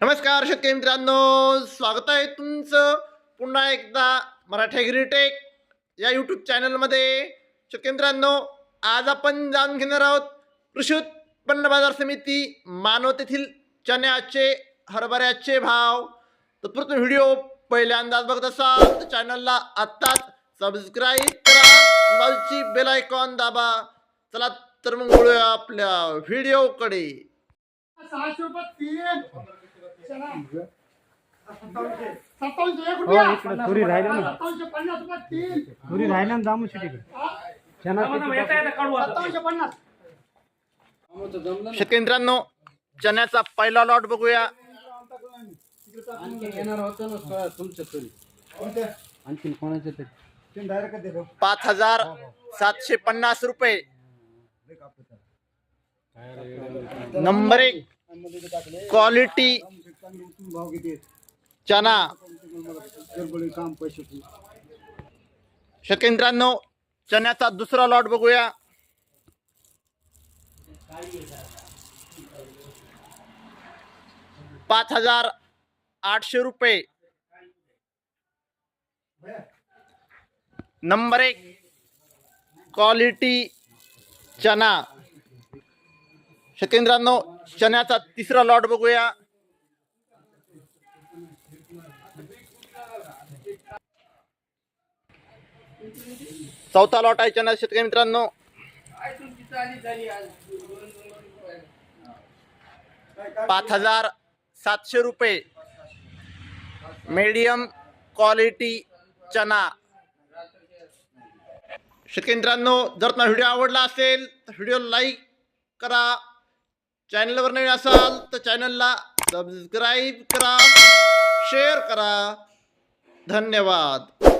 नमस्कार शेतकरी मित्रांनो. स्वागत आहे तुमचं पुन्हा एकदा मराठी ग्रीटेक या यूट्यूब चॅनलमध्ये शेतकरी मित्रांनो आज आपण जाणून घेणार आहोत कृषी उत्पन्न बाजार समिती मानव तेथील चण्याचे हरभऱ्याचे भाव. तत्पूर्वी व्हिडिओ पहिल्या अंदाज बघत असाल तर चॅनलला आत्ताच सबस्क्राईब करा. बाजूची बेल आयकॉन दाबा. चला तर मग बोलूया आपल्या व्हिडिओकडे सहाशे रुपये हो, इकडे तुरी राहिली ना. सत्तावनशे पन्नास रुपये तीन. तुरी राहिल्या ना जामू शिटी हा? पन्नास. शेतकरी मित्रांनो चण्याचा पहिला लॉट बघूया. आणखी येणार होतं ना स- तुमच्या तुरी आणखीन कोणाच्या तरी. पाच हजार सातशे पन्नास रुपये. नंबर एक. क्वालिटी चना. शेतकरी मित्रांनो चण्याचा दुसरा लॉट बघूया. पाच हजार आठशे रुपये. नंबर एक क्वालिटी चना. शेतकरी चण्याचा तिसरा लॉट बघूया. चौथा लॉट आहे चना शेतकरी मित्रांनो. पाच हजार सातशे रुपये. मीडियम क्वालिटी चना. शेतकरी मित्रांनो जर तुम्हाला व्हिडिओ आवडला असेल तर व्हिडिओ लाईक करा. चॅनलवर नवीन असाल तर चॅनलला सबस्क्राईब करा. शेअर करा. धन्यवाद.